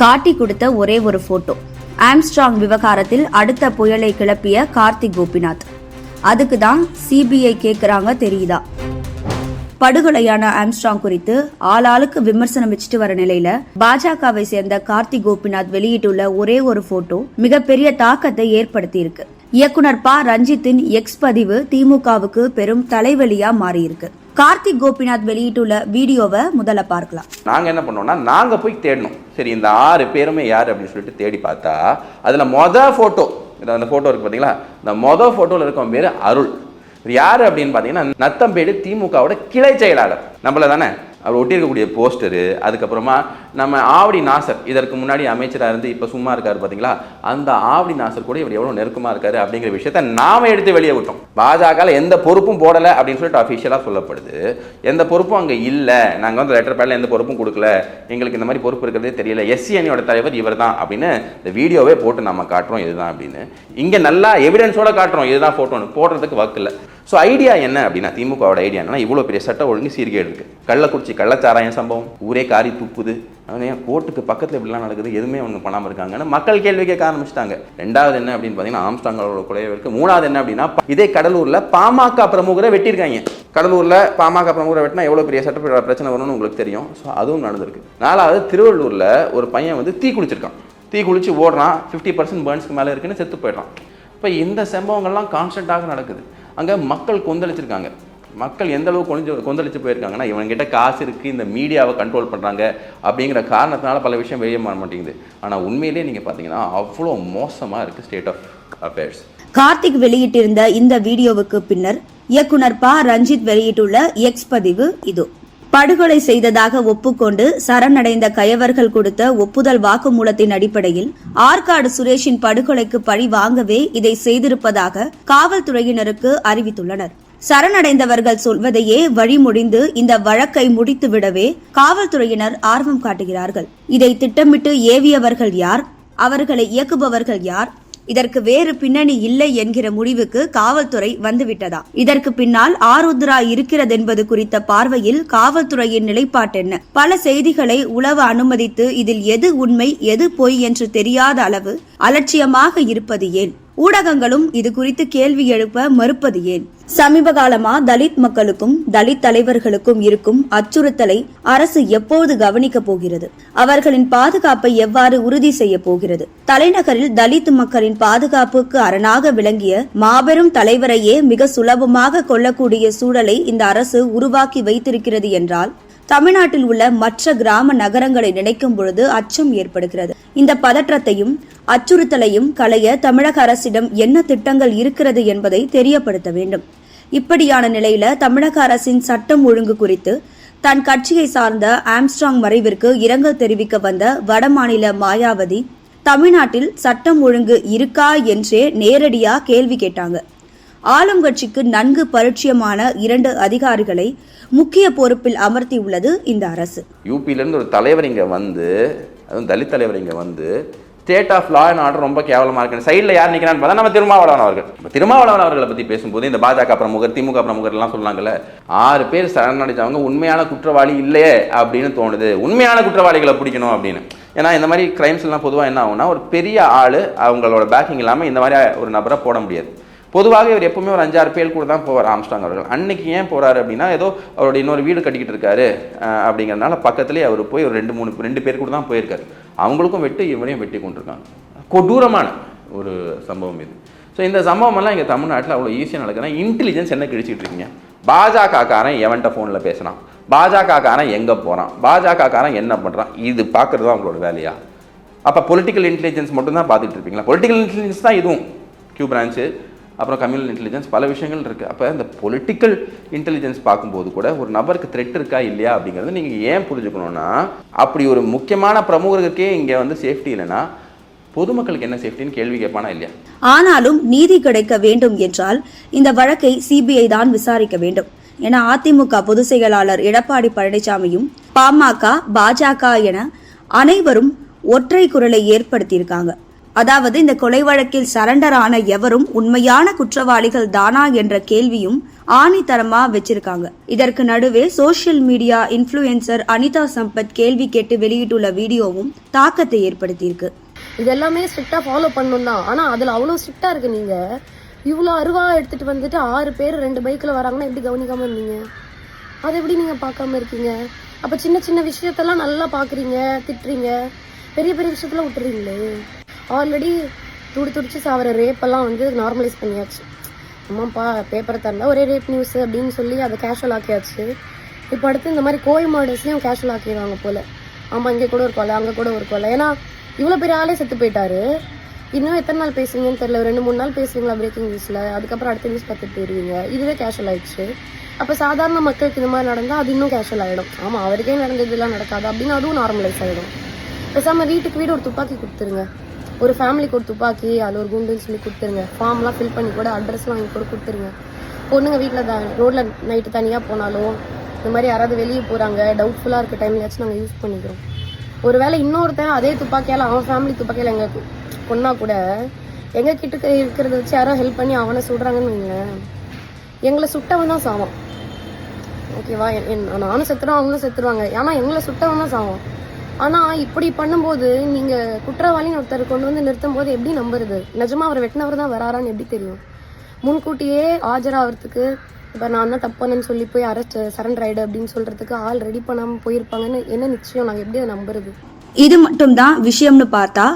காட்டி கொடுத்த ஒரே ஒரு போட்டோ. ஆம்ஸ்ட்ராங் விவகாரத்தில் அடுத்த புயலை கிளப்பிய கார்த்திக் கோபிநாத். அதுக்கு தான் சிபிஐ கேக்குறாங்க தெரியுதா? படுகொலையான ஆம்ஸ்ட்ராங் குறித்து ஆளாளுக்கு விமர்சனம் வச்சுட்டு வர நிலையில பாஜகவை சேர்ந்த கார்த்திக் கோபிநாத் வெளியிட்டுள்ள ஒரே ஒரு போட்டோ மிகப்பெரிய தாக்கத்தை ஏற்படுத்தி இருக்கு இயக்குனர் ப. ரஞ்சித்தின் எக்ஸ் பதிவு திமுகவுக்கு பெரும் தலைவலியா மாறியிருக்கு. கார்த்திக் கோபிநாத் வெளியிட்டுள்ள வீடியோவை முதல்ல பார்க்கலாம். நாங்கள் என்ன பண்ணோம்னா நாங்கள் போய் தேடணும். சரி இந்த ஆறு பேருமே யார் அப்படின்னு சொல்லிட்டு தேடி பார்த்தா அதில் மொதல் ஃபோட்டோ அந்த ஃபோட்டோ இருக்குது பார்த்தீங்களா இந்த மொதல் ஃபோட்டோவில் இருக்கவன் பேர் அருள். இது யார் அப்படின்னு பார்த்தீங்கன்னா நத்தம்பேடு திமுகவோட கிளை செயலாளர். நம்மள தானே? அவர் ஒட்டியிருக்கக்கூடிய போஸ்டரு அதுக்கப்புறமா நம்ம ஆவடி நாசர் இதற்கு முன்னாடி அமைச்சராக இருந்து இப்போ சும்மா இருக்கார் பார்த்தீங்களா அந்த ஆவடி நாசர் கூட இவர் எவ்வளோ நெருக்கமாக இருக்காரு அப்படிங்கிற விஷயத்த நாம எடுத்து வெளியே விட்டோம். பாஜகவில் எந்த பொறுப்பும் போடலை அப்படின்னு சொல்லிட்டு அஃபிஷியலாக சொல்லப்படுது. எந்த பொறுப்பும் அங்கே இல்லை. நாங்கள் வந்து லெட்டர் பேடில் எந்த பொறுப்பும் கொடுக்கல. எங்களுக்கு இந்த மாதிரி பொறுப்பு இருக்கிறதே தெரியல. எஸ்சி அணியோட தலைவர் இவர் தான் அப்படின்னு இந்த வீடியோவே போட்டு நம்ம காட்டுறோம். இதுதான் அப்படின்னு. இங்கே நல்லா எவிடன்ஸோட காட்டுறோம். இதுதான் ஃபோட்டோன்னு போடுறதுக்கு வக்கில்லை ஸோ ஐடியா என்ன அப்படின்னா திமுகவோட ஐடியா என்னன்னா இவ்வளோ பெரிய சட்ட ஒழுங்கு சீர்கேடு இருக்கு. கள்ளக்குறிச்சி கள்ளச்சாராயம் சம்பவம் ஊரே காரி துப்புது ஏன் கோர்ட்டுக்கு பக்கத்தில் இப்படிலாம் நடக்குது எதுவுமே அவங்க பண்ணாமல் இருக்காங்கன்னு மக்கள் கேள்வி கேட்க ஆரம்பிச்சிட்டாங்க. ரெண்டாவது என்ன அப்படின்னு பார்த்தீங்கன்னா ஆம்ஸ்டாங்களோட கொலையை இருக்குது மூணாவது என்ன அப்படின்னா இதே கடலூரில் பாமக பிரமுகரை வெட்டியிருக்காங்க. கடலூரில் பாமக பிரமுகரை வெட்டினா எவ்வளோ பெரிய சட்ட பிரச்சனை வரும்னு உங்களுக்கு தெரியும். ஸோ அதுவும் நடந்திருக்கு. நாலாவது திருவள்ளூரில் ஒரு பையன் வந்து தீ குளிச்சிருக்கான். தீ குளிச்சு ஓடுறான் ஃபிஃப்டி பர்சன்ட் பேர்ன்ஸ்க்கு மேலே இருக்குன்னு செத்து போயிடுறான். இப்போ இந்த சம்பவங்கள்லாம் கான்ஸ்டண்ட்டாக நடக்குது. அங்கே மக்கள் கொந்தளிச்சிருக்காங்க. மக்கள் எந்த அளவுக்கு கொஞ்சம் கொந்தளிச்சு போயிருக்காங்கன்னா இவன்கிட்ட காசு இருக்குது இந்த மீடியாவை கண்ட்ரோல் பண்ணுறாங்க அப்படிங்கிற காரணத்தினால பல விஷயம் வெளியே மாற மாட்டேங்குது. ஆனால் உண்மையிலேயே நீங்கள் பார்த்தீங்கன்னா அவ்வளோ மோசமாக இருக்குது ஸ்டேட் ஆஃப் அஃபேர்ஸ் கார்த்திக் வெளியிட்டிருந்த இந்த வீடியோவுக்கு பின்னர் இயக்குனர் ப. ரஞ்சித் வெளியிட்டுள்ள எக்ஸ் பதிவு இது. படுகொலை செய்ததாக ஒப்புக்கொண்டு சரணடைந்த கயவர்கள் கொடுத்த ஒப்புதல் வாக்குமூலத்தின் அடிப்படையில் ஆற்காடு சுரேஷின் படுகொலைக்கு பழி வாங்கவே இதை செய்திருப்பதாக காவல்துறையினருக்கு அறிவித்துள்ளனர். சரணடைந்தவர்கள் சொல்வதையே வழிமொழிந்து இந்த வழக்கை முடித்துவிடவே காவல்துறையினர் ஆர்வம் காட்டுகிறார்கள். இதை திட்டமிட்டு ஏவியவர்கள் யார்? அவர்களை இயக்குபவர்கள் யார்? இதற்கு வேறு பின்னணி இல்லை என்கிற முடிவுக்கு காவல்துறை வந்துவிட்டதா? இதற்கு பின்னால் ஆருத்ரா இருக்கிறதென்பது குறித்த பார்வையில் காவல்துறையின் நிலைப்பாட்டென்ன பல செய்திகளை உளவ அனுமதித்து இதில் எது உண்மை எது பொய் என்று தெரியாத அளவு அலட்சியமாக இருப்பது ஏன்? ஊடகங்களும் இது குறித்து கேள்வி எழுப்ப மறுப்பது ஏன்? சமீப காலமா தலித் மக்களுக்கும் தலித் தலைவர்களுக்கும் இருக்கும் அச்சுறுத்தலை அரசு எப்போது கவனிக்க போகிறது? அவர்களின் பாதுகாப்பை எவ்வாறு உறுதி செய்ய போகிறது? தலைநகரில் தலித் மக்களின் பாதுகாப்புக்கு அரணாக விளங்கிய மாபெரும் தலைவரையே மிக சுலபமாக கொள்ளக்கூடிய சூழலை இந்த அரசு உருவாக்கி வைத்திருக்கிறது என்றால் தமிழ்நாட்டில் உள்ள மற்ற கிராம நகரங்களை நினைக்கும் பொழுது அச்சம் ஏற்படுகிறது. இந்த பதற்றத்தையும் அச்சுறுத்தலையும் களைய தமிழக அரசிடம் என்ன திட்டங்கள் இருக்கிறது என்பதை தெரியப்படுத்த வேண்டும். இப்படியான நிலையில தமிழக அரசின் சட்டம் ஒழுங்கு குறித்து தன் கட்சியை சார்ந்த ஆம்ஸ்ட்ராங் மறைவிற்கு இரங்கல் தெரிவிக்க வந்த வடமாநில மாயாவதி தமிழ்நாட்டில் சட்டம் ஒழுங்கு இருக்கா? என்றே நேரடியா கேள்வி கேட்டாங்க. ஆளும் கட்சிக்கு நன்கு பரிச்சயமான இரண்டு அதிகாரிகளை முக்கிய பொறுப்பில் அமர்த்தியுள்ளது இந்த அரசு. யூபியிலேருந்து ஒரு தலைவர் இங்கே வந்து அதுவும் தலித் தலைவர் இங்கே வந்து state of law and order ரொம்ப கேவலமாக இருக்கு. சைடில் யார் நிற்கிறான்னு பார்த்தா நம்ம திருமாவளவன் அவர்கள். திருமாவளவன் அவர்களை பற்றி பேசும்போது இந்த பாஜக பிரமுகர் திமுக பிரமுகர் எல்லாம் சொன்னாங்கல்ல ஆறு பேர் சரணடைஞ்சவங்க உண்மையான குற்றவாளி இல்லையே அப்படின்னு தோணுது. உண்மையான குற்றவாளிகளை பிடிக்கணும் அப்படின்னு. ஏன்னா இந்த மாதிரி crimes எல்லாம் பொதுவாக என்ன ஆகும்னா ஒரு பெரிய ஆள் அவங்களோட பேக்கிங் இல்லாமல் இந்த மாதிரி ஒரு நபரை போட முடியாது. பொதுவாக இவர் எப்பவுமே ஒரு அஞ்சாறு பேர் கூட தான் போவார் ஆம்ஸ்டாங் அவர்கள். அன்னைக்கு ஏன் போறாரு அப்படின்னா ஏதோ அவருடைய இன்னொரு வீடு கட்டிக்கிட்டு இருக்காரு அப்படிங்கிறதுனால பக்கத்துலேயே அவர் போய் ஒரு ரெண்டு மூணு ரெண்டு பேர் கூட தான் போயிருக்காரு. அவங்களுக்கும் வெட்டு இவனையும் வெட்டி கொண்டிருக்காங்க. கொடூரமான ஒரு சம்பவம் இது. ஸோ இந்த சம்பவமெல்லாம் இங்கே தமிழ்நாட்டில் அவ்வளோ ஈஸியாக நடக்குதுன்னா இன்டெலிஜென்ஸ் என்ன கிழிச்சிட்டு இருக்கீங்க? பாஜக காரன் எவன்கிட்ட ஃபோனில் பேசுகிறான் பாஜக காரன் எங்கே போகிறான் பாஜக காரன் என்ன பண்ணுறான் இது பார்க்குறது தான் அவங்களோட வேலையா? அப்போ பொலிட்டிக்கல் இன்டெலிஜென்ஸ் மட்டும் தான் பார்த்துட்டு இருப்பீங்களா? பொலிட்டிக்கல் இன்டெலிஜென்ஸ் தான் இதுவும். கியூ பிரான்ச்சு அப்புறம் கம்யூனல் இன்டெலிஜென்ஸ் பல விஷயங்கள் இருக்குது அப்போ இந்த பொலிட்டிக்கல் இன்டெலிஜென்ஸ் பார்க்கும்போது கூட ஒரு நபருக்கு த்ரெட் இருக்கா இல்லையா அப்படிங்கிறது நீங்கள் ஏன் புரிஞ்சுக்கணும்னா அப்படி ஒரு முக்கியமான பிரமுகருக்கே இங்கே வந்து சேஃப்டி இல்லைன்னா பொதுமக்களுக்கு என்ன சேஃப்டின்னு கேள்வி கேட்பானா இல்லையா? ஆனாலும் நீதி கிடைக்க வேண்டும் என்றால் இந்த வழக்கை சிபிஐ தான் விசாரிக்க வேண்டும். என அதிமுக பொதுச் செயலாளர் எடப்பாடி பழனிசாமியும் பாமக பாஜக என அனைவரும் ஒற்றை குரலை ஏற்படுத்தியிருக்காங்க. அதாவது இந்த கொலை வழக்கில் சரண்டர் ஆன எவரும் உண்மையான குற்றவாளிகள் தானா என்ற கேள்வியும் ஆணித்தரமா வச்சிருக்காங்க. இதற்கு நடுவே social media influencer Anitha Sampath கேள்வி கேட்டு வெளியிட்டுள்ள வீடியோவும் தாக்கத்தை ஏற்படுத்தியிருக்கு. இது எல்லாமே ஸ்ட்ரிக்டாக ஃபாலோ பண்ணணும் தான். ஆனால் அதில் அவ்வளோ ஸ்ட்ரிக்டா இருக்கு நீங்கள் இவ்வளோ அருவா எடுத்துகிட்டு வந்துட்டு ஆறு பேர் ரெண்டு பைக்கில் வராங்கன்னா எப்படி கவனிக்காம இருந்தீங்க? அதை எப்படி நீங்கள் பார்க்காம இருக்கீங்க? அப்போ சின்ன சின்ன விஷயத்தெல்லாம் நல்லா பார்க்குறீங்க திட்டுறீங்க. பெரிய பெரிய விஷயத்தெல்லாம் விட்டுறீங்களே. ஆல்ரெடி துடி துடிச்சு சாவர ரேப்பெல்லாம் வந்து நார்மலைஸ் பண்ணியாச்சு. அம்மாப்பா பேப்பரை தரல ஒரே ரேப் நியூஸ் அப்படின்னு சொல்லி அதை கேஷுவல் ஆக்கியாச்சு. இப்போ அடுத்து இந்த மாதிரி கோயில் மாடல்ஸ்லையும் கேஷுவல் ஆக்கிடுவாங்க போல். ஆமாம் இங்கே கூட ஒரு கொலை அங்கே கூட ஒரு கொலை. ஏன்னா இவ்வளோ பெரிய ஆளே செத்து போயிட்டாரு. இன்னும் எத்தனை நாள் பேசுவீங்கன்னு தெரியல. ரெண்டு மூணு நாள் பேசுவீங்களா பிரேக்கிங் நியூஸில் அதுக்கப்புறம் அடுத்த நியூஸ் பார்த்துட்டு போயிடுவீங்க இதுவே கேஷுவல் ஆயிடுச்சு. அப்போ சாதாரண மக்களுக்கு இந்த மாதிரி நடந்தால் அது இன்னும் கேஷுவல் ஆகிடும் ஆமாம் அவருக்கே நடந்ததுலாம் நடக்காது அப்படின்னு அதுவும் நார்மலைஸ் ஆகிடும் பேசாமல் வீட்டுக்கு வீடு ஒரு துப்பாக்கி கொடுத்துருங்க. ஒரு ஃபேமிலிக்கு ஒரு துப்பாக்கி அதில் ஒரு குண்டுன்னு சொல்லி கொடுத்துருங்க. ஃபார்ம்லாம் ஃபில் பண்ணி கூட அட்ரஸ்லாம் வாங்கி கூட கொடுத்துருங்க. பொண்ணுங்க வீட்டில் தான் ரோட்டில் நைட்டு தனியாக போனாலும் இந்த மாதிரி யாராவது வெளியே போகிறாங்க டவுட்ஃபுல்லாக இருக்க டைம்லயாச்சும் நாங்கள் யூஸ் பண்ணிக்கிறோம். ஒருவேளை இன்னொருத்தன் அதே துப்பாக்கியால் அவன் ஃபேமிலி துப்பாக்கியால் எங்கள் பொண்ணா கூட எங்கள் கிட்ட இருக்கிறத வச்சு யாரோ ஹெல்ப் பண்ணி அவனை சுடுறாங்கன்னு வைங்களேன். எங்களை சுட்டவன் தான் சாவான். ஓகேவா என்- நானும் செத்துருவேன் அவங்களும் செத்துருவாங்க ஏன்னா எங்களை சுட்டவன் தான் சாவான். ஆனால் இப்படி பண்ணும்போது நீங்கள் குற்றவாளின்னு ஒருத்தர் கொண்டு வந்து நிறுத்தும் போது எப்படி நம்புறது? நிஜமா அவர் வெட்டினவர் தான் வராரான்னு எப்படி தெரியும்? முன்கூட்டியே ஆஜராகிறதுக்கு இப்போ நான் தான் தப்பானு சொல்லி போய் அரெஸ்ட் சரண்டர் ஆயிடு அப்படின்னு சொல்றதுக்கு ஆள் ரெடி பண்ணாமல் போயிருப்பாங்கன்னு என்ன நிச்சயம்? நாங்கள் எப்படி அதை நம்புறது? இது மட்டும்தான் விஷயம்னு பார்த்தா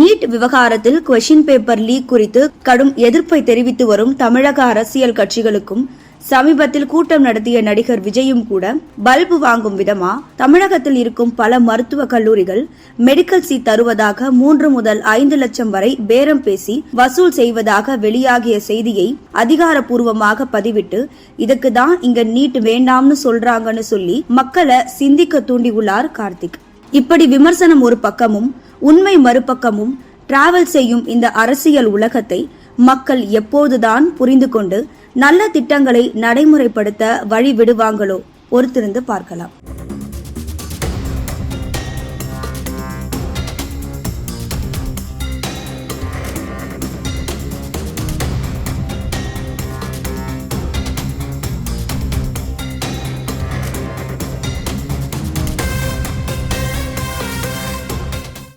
நீட் விவகாரத்தில் கொஷின் பேப்பர் லீக் குறித்து கடும் எதிர்ப்பை தெரிவித்து வரும் தமிழக அரசியல் கட்சிகளுக்கும் சமீபத்தில் கூட்டம் நடத்திய நடிகர் விஜயும் கூட பல்பு வாங்கும் விதமா தமிழகத்தில் இருக்கும் பல மருத்துவ கல்லூரிகள் மெடிக்கல் சீட் தருவதாக மூன்று முதல் ஐந்து லட்சம் வரை பேரம் பேசி வசூல் செய்வதாக வெளியாகிய செய்தியை அதிகாரப்பூர்வமாக பதிவிட்டு இதுக்கு தான் இங்க நீட் வேண்டாம்னு சொல்றாங்கன்னு சொல்லி மக்களை சிந்திக்க தூண்டியுள்ளார் கார்த்திக். இப்படி விமர்சனம் ஒரு பக்கமும் உண்மை மறுபக்கமும் டிராவல் செய்யும் இந்த அரசியல் உலகத்தை மக்கள் எப்போதுதான் புரிந்து கொண்டு நல்ல திட்டங்களை நடைமுறைப்படுத்த வழி விடுவாங்களோ பொறுத்திருந்து பார்க்கலாம்.